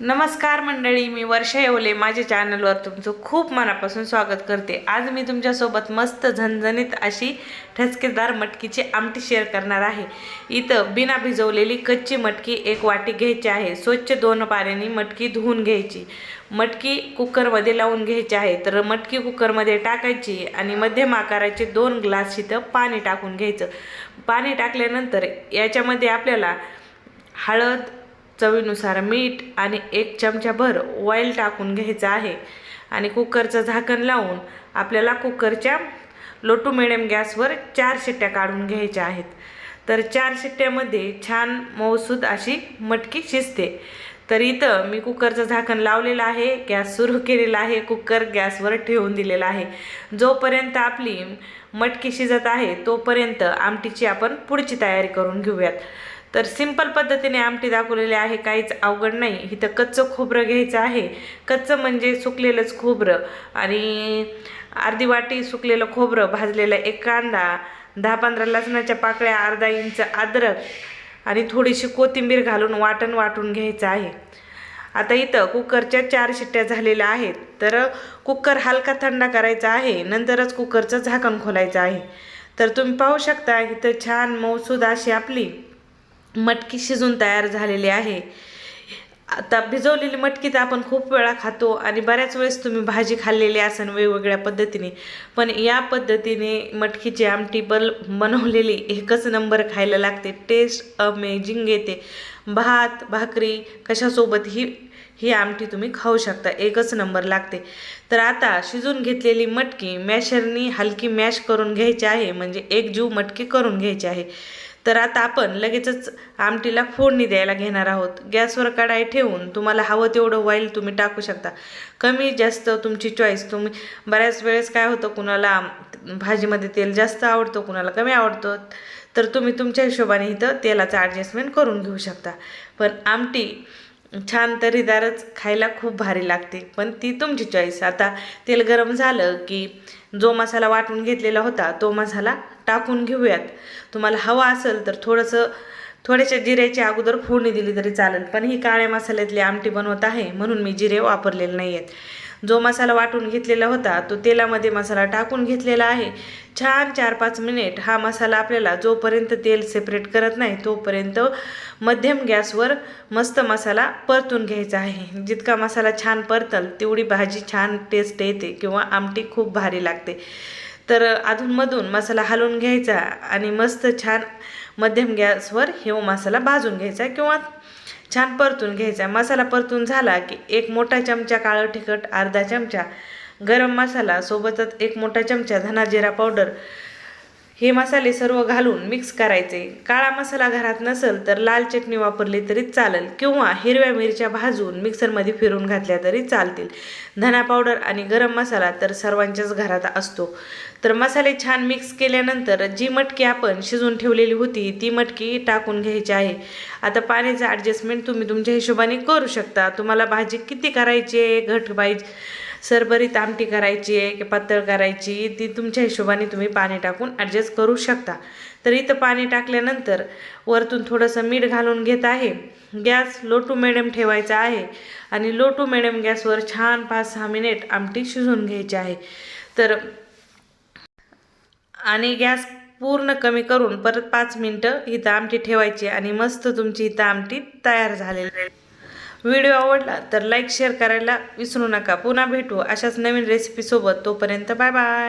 नमस्कार मंडळी मी वर्षा येवले. माझ्या चॅनलवर तुमचं खूप मनापासून स्वागत करते. आज मी तुमच्यासोबत मस्त झणझणीत अशी ठसकेदार मटकीची आमटी शेअर करणार आहे. इथं बिना भिजवलेली कच्ची मटकी एक वाटी घ्यायची आहे. स्वच्छ दोन पाण्याने मटकी धुवून घ्यायची. मटकी कुकरमध्ये लावून घ्यायची आहे. तर मटकी कुकरमध्ये टाकायची आणि मध्यम आकाराचे दोन ग्लास इथं पाणी टाकून घ्यायचं. पाणी टाकल्यानंतर याच्यामध्ये आपल्याला हळद चवीनुसार मीठ आणि एक चमचाभर ऑइल टाकून घ्यायचं आहे. आणि कुकरचं झाकण लावून आपल्याला कुकरच्या लो टू मिडियम गॅसवर चार शिट्ट्या काढून घ्यायच्या आहेत. तर चार शिट्ट्यामध्ये छान मऊसूद अशी मटकी शिजते. तर इथं मी कुकरचं झाकण लावलेलं आहे गॅस सुरू केलेला आहे कुकर गॅसवर ठेवून दिलेला आहे. जोपर्यंत आपली मटकी शिजत आहे तोपर्यंत आमटीची आपण पुढची तयारी करून घेऊयात. तर सिंपल पद्धतीने आमटी दाखवलेली आहे काहीच अवघड नाही. इथं कच्चं खोबरं घ्यायचं आहे. कच्चं म्हणजे सुकलेलंच खोबरं. आणि अर्धी वाटी सुकलेलं खोबरं भाजलेलं एक कांदा दहा पंधरा लसणाच्या पाकळ्या अर्धा इंच अद्रक आणि थोडीशी कोथिंबीर घालून वाटण वाटून घ्यायचं आहे. आता इथं कुकरच्या चार शिट्ट्या झालेल्या आहेत. तर कुकर हलका थंड करायचा आहे. नंतरच कुकरचं झाकण खोलायचं आहे. तर तुम्ही पाहू शकता इथं छान मौसूद अशी आपली मटकी शिजून तयार झालेली आहे. आता भिजवलेली मटकी तर आपण खूप वेळा खातो आणि बऱ्याच वेळेस तुम्ही भाजी खाल्लेली असेल वेगवेगळ्या पद्धतीने. पण या पद्धतीने मटकीची आमटी बल बनवलेली एकच नंबर खायला लागते. टेस्ट अमेझिंग येते. भात भाकरी कशासोबत ही ही आमटी तुम्ही खाऊ शकता. एकच नंबर लागते. तर आता शिजून घेतलेली मटकी मॅशरनी हलकी मॅश करून घ्यायची आहे. म्हणजे एक जीव मटकी करून घ्यायची आहे. तर आता आपण लगेचच आमटीला फोडणी द्यायला घेणार आहोत. गॅसवर कढाई ठेवून तुम्हाला हवं तेवढं ऑइल तुम्ही टाकू शकता. कमी जास्त तुमची चॉईस तुम्ही बऱ्याच वेळेस काय होतं कुणाला भाजीमध्ये तेल जास्त आवडतं कुणाला कमी आवडतं तर तुम्ही तुमच्या हिशोबाने इथं तेलाचं ॲडजस्टमेंट करून घेऊ शकता. पण आमटी छान तरीदारच खायला खूप भारी लागते. पण ती तुमची चॉईस आता तेल गरम झालं की जो मसाला वाटून घेतलेला होता तो मसाला टाकून घेऊयात. तुम्हाला हवा असेल तर थोडंसं थोड्याशा जिऱ्याची अगोदर फोडणी दिली तरी चालेल. पण ही काळ्या मसाल्यातली आमटी बनवत आहे म्हणून मी जिरे वापरलेले नाही आहेत जो मसाला वाटून घेतलेला होता तो तेलामध्ये मसाला टाकून घेतलेला आहे. छान चार पाच मिनिट हा मसाला आपल्याला जोपर्यंत तेल सेपरेट करत नाही तोपर्यंत मध्यम गॅसवर मस्त मसाला परतून घ्यायचा आहे. जितका मसाला छान परतल तेवढी भाजी छान टेस्ट येते किंवा आमटी खूप भारी लागते. तर अधूनमधून मसाला हलवून घ्यायचा आणि मस्त छान मध्यम गॅसवर हे मसाला भाजून घ्यायचा किंवा छान परतून घ्यायचा. मसाला परतून झाला की एक मोठा चमचा काळं तिखट अर्धा चमचा गरम मसाला सोबतच एक मोठा चमचा धना जिरा पावडर हे मसाले सर्व घालून मिक्स करायचे. काळा मसाला घरात नसेल तर लाल चटणी वापरली तरी चालेल किंवा हिरव्या मिरच्या भाजून मिक्सरमध्ये फिरून घातल्या तरी चालतील. धना पावडर आणि गरम मसाला तर सर्वांच्याच घरात असतो. तर मसाले छान मिक्स केल्यानंतर जी मटकी आपण शिजून ठेवलेली होती ती मटकी टाकून घ्यायची आहे. आता पाण्याचं ॲडजस्टमेंट तुम्ही तुमच्या हिशोबाने करू शकता. तुम्हाला भाजी किती करायची आहे? घट पाहिजे सरबरीत आमटी करायची आहे की पातळ करायची ती तुमच्या हिशोबाने तुम्ही पाणी टाकून ॲडजस्ट करू शकता. तर इथं पाणी टाकल्यानंतर वरतून थोडंसं मीठ घालून घेत आहे. गॅस लो टू मिडियम ठेवायचा आहे आणि लो टू मिडियम गॅसवर छान पाच सहा मिनिट आमटी शिजून घ्यायची आहे. तर आणि गॅस पूर्ण कमी करून परत पाच मिनटं इथं आमटी ठेवायची आणि मस्त तुमची इथं आमटी तयार झालेली आहे. व्हिडिओ आवडला तर लाईक शेअर करायला विसरू नका. पुन्हा भेटू अशाच नवीन रेसिपीसोबत तोपर्यंत बाय बाय.